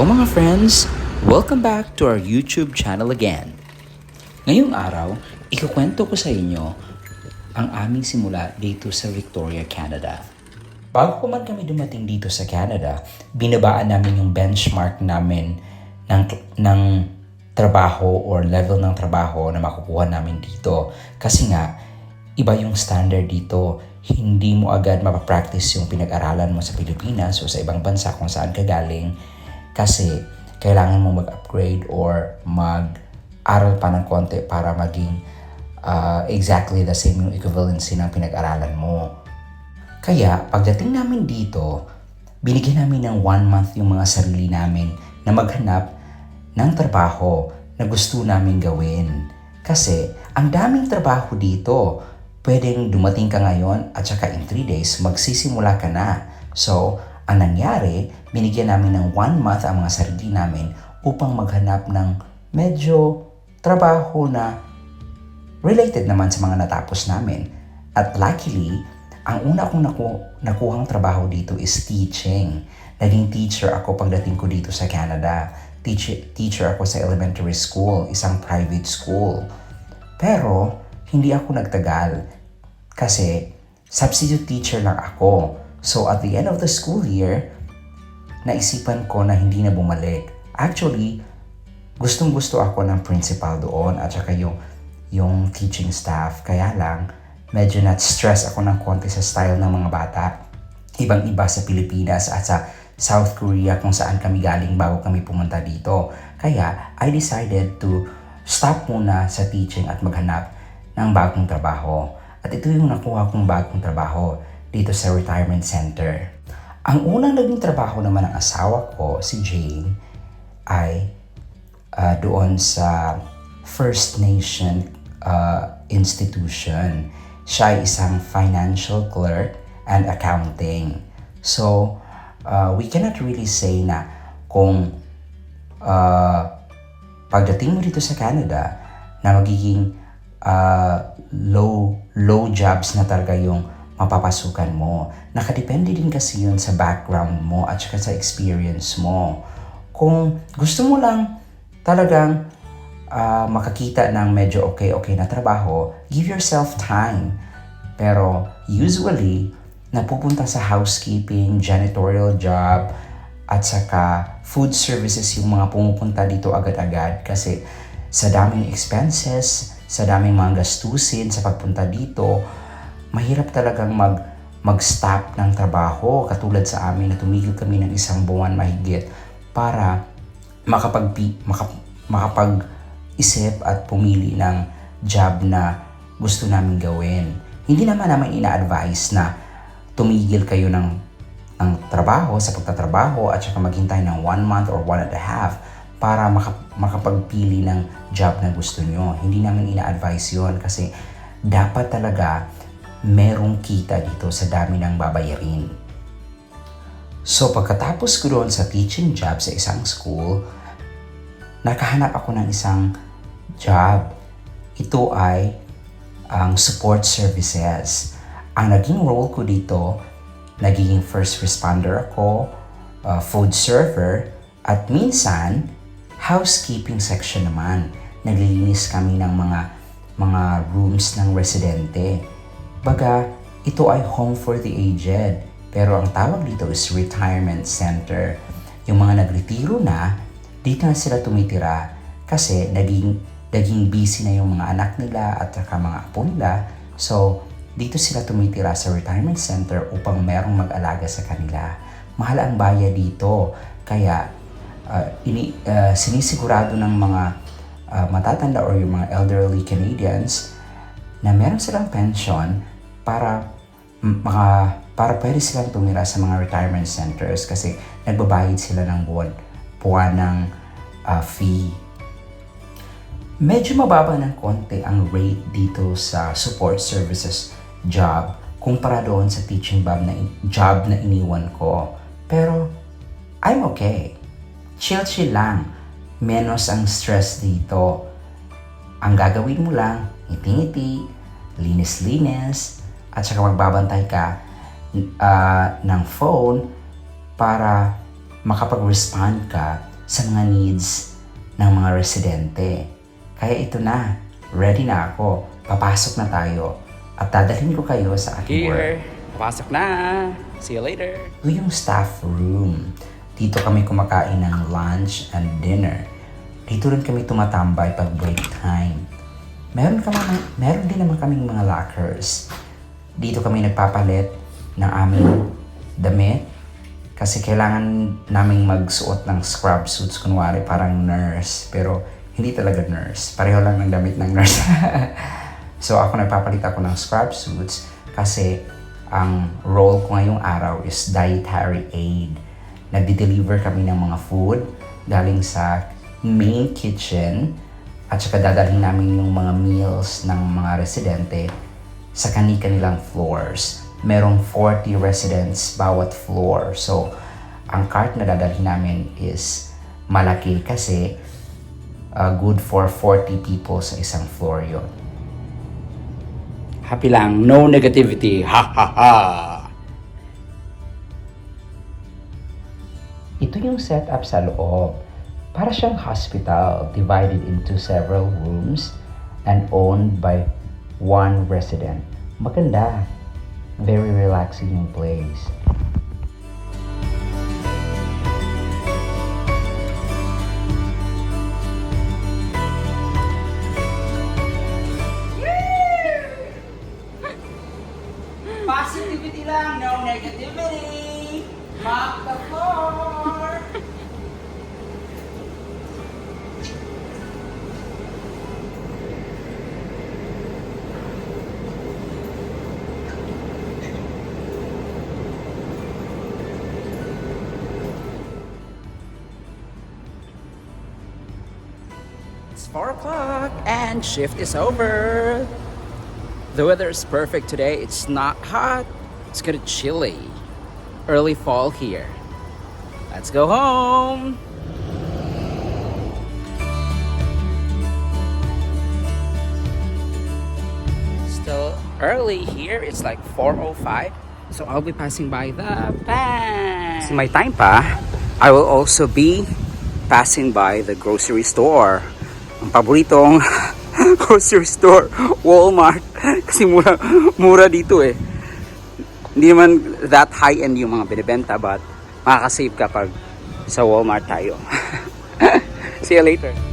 Hello mga friends! Welcome back to our YouTube channel again. Ngayong araw, ikukwento ko sa inyo ang aming simula dito sa Victoria, Canada. Bago ko man kami dumating dito sa Canada, binabaan namin yung benchmark namin ng, ng trabaho or level ng trabaho na makukuha namin dito. Kasi nga, iba yung standard dito. Hindi mo agad mapapractice yung pinag-aralan mo sa Pilipinas o sa ibang bansa kung saan ka galing kasi kailangan mo mag-upgrade or mag-aral pa ng konti para maging uh, exactly the same yung equivalency ng pinag-aralan mo. Kaya pagdating namin dito, binigyan namin ng one month yung mga sarili namin na maghanap ng trabaho na gusto namin gawin. Kasi ang daming trabaho dito. Pwedeng dumating ka ngayon at saka in 3 days magsisimula ka na. So, ang nangyari, binigyan namin ng one month ang mga sarili namin upang maghanap ng medyo trabaho na related naman sa mga natapos namin. At luckily, ang una kong naku- nakuhang trabaho dito is teaching. Naging teacher ako pagdating ko dito sa Canada. Teacher, teacher ako sa elementary school, isang private school. Pero, hindi ako nagtagal kasi substitute teacher lang ako. So, at the end of the school year, naisipan ko na hindi na bumalik. Actually, gustong gusto ako ng principal doon at saka yung, yung teaching staff. Kaya lang, medyo na-stress ako ng konti sa style ng mga bata. Ibang-iba sa Pilipinas at sa South Korea kung saan kami galing bago kami pumunta dito. Kaya, I decided to stop muna sa teaching at maghanap ng bagong trabaho. At ito yung nakuha kong bagong trabaho dito sa retirement center. Ang unang naging trabaho naman ng asawa ko, si Jane, ay uh, doon sa First Nation uh, institution. Siya ay isang financial clerk and accounting. So, uh, we cannot really say na kung uh, pagdating mo dito sa Canada na magiging uh, low low jobs na talaga yung mapapasukan mo. Nakadepende din kasi yun sa background mo at saka sa experience mo. Kung gusto mo lang talagang uh, makakita ng medyo okay-okay na trabaho, give yourself time. Pero usually, napupunta sa housekeeping, janitorial job, at saka food services yung mga pumupunta dito agad-agad kasi sa daming expenses, sa daming mga gastusin sa pagpunta dito, mahirap talagang mag mag-stop ng trabaho katulad sa amin na tumigil kami ng isang buwan mahigit para makapag makap, makapag isip at pumili ng job na gusto namin gawin. Hindi naman naman ina-advise na tumigil kayo ng, ng trabaho sa pagtatrabaho at saka maghintay ng one month or one and a half para makap- makapagpili ng job na gusto nyo. Hindi namin ina-advise yon kasi dapat talaga merong kita dito sa dami ng babayarin. So pagkatapos ko doon sa teaching job sa isang school, nakahanap ako ng isang job. Ito ay ang support services. Ang naging role ko dito, naging first responder ako, uh, food server, at minsan, housekeeping section naman. Naglilinis kami ng mga mga rooms ng residente. Baga, ito ay home for the aged. Pero ang tawag dito is retirement center. Yung mga nagretiro na, dito na sila tumitira kasi naging, naging busy na yung mga anak nila at saka mga apo nila. So, dito sila tumitira sa retirement center upang merong mag-alaga sa kanila. Mahal ang bayad dito. Kaya, uh, ini, uh, sinisigurado ng mga uh, matatanda or yung mga elderly Canadians na meron silang pension para maka para pwede silang tumira sa mga retirement centers kasi nagbabayad sila ng buwan buwan ng uh, fee. Medyo mababa ng konti ang rate dito sa support services job kumpara doon sa teaching job na, job na iniwan ko. Pero I'm okay. Chill-chill lang. Menos ang stress dito. Ang gagawin mo lang, ngiti-ngiti, linis-linis, at saka magbabantay ka uh, ng phone para makapag-respond ka sa mga needs ng mga residente. Kaya ito na, ready na ako. Papasok na tayo at dadalhin ko kayo sa aking work. Pasok na. See you later. Ito yung staff room. Dito kami kumakain ng lunch and dinner. Dito rin kami tumatambay pag break time. Meron, kami, meron din naman kaming mga lockers. Dito kami nagpapalit ng aming damit. Kasi kailangan naming magsuot ng scrub suits, kunwari parang nurse. Pero hindi talaga nurse. Pareho lang ng damit ng nurse. so ako nagpapalit ako ng scrub suits kasi ang role ko ngayong araw is dietary aid. Nagde-deliver kami ng mga food galing sa main kitchen at saka dadalhin namin yung mga meals ng mga residente sa kani-kanilang floors. Merong 40 residents bawat floor. So, ang cart na dadalhin namin is malaki kasi uh, good for 40 people sa isang floor yon. Happy lang. No negativity. Ha ha ha. Ito yung setup sa loob. Para siyang hospital divided into several rooms and owned by one resident. Maganda. Very relaxing yung place. Positivity lang. No negativity. Mop the floor. 4 o'clock and shift is over. The weather is perfect today. It's not hot. It's kind of chilly. Early fall here. Let's go home. Still early here. It's like 4:05. So I'll be passing by the bank. My time pa. I will also be passing by the grocery store. Ang paboritong grocery store, Walmart. Kasi mura, mura dito eh. Hindi naman that high-end yung mga binibenta but makakasave kapag sa Walmart tayo. See you later.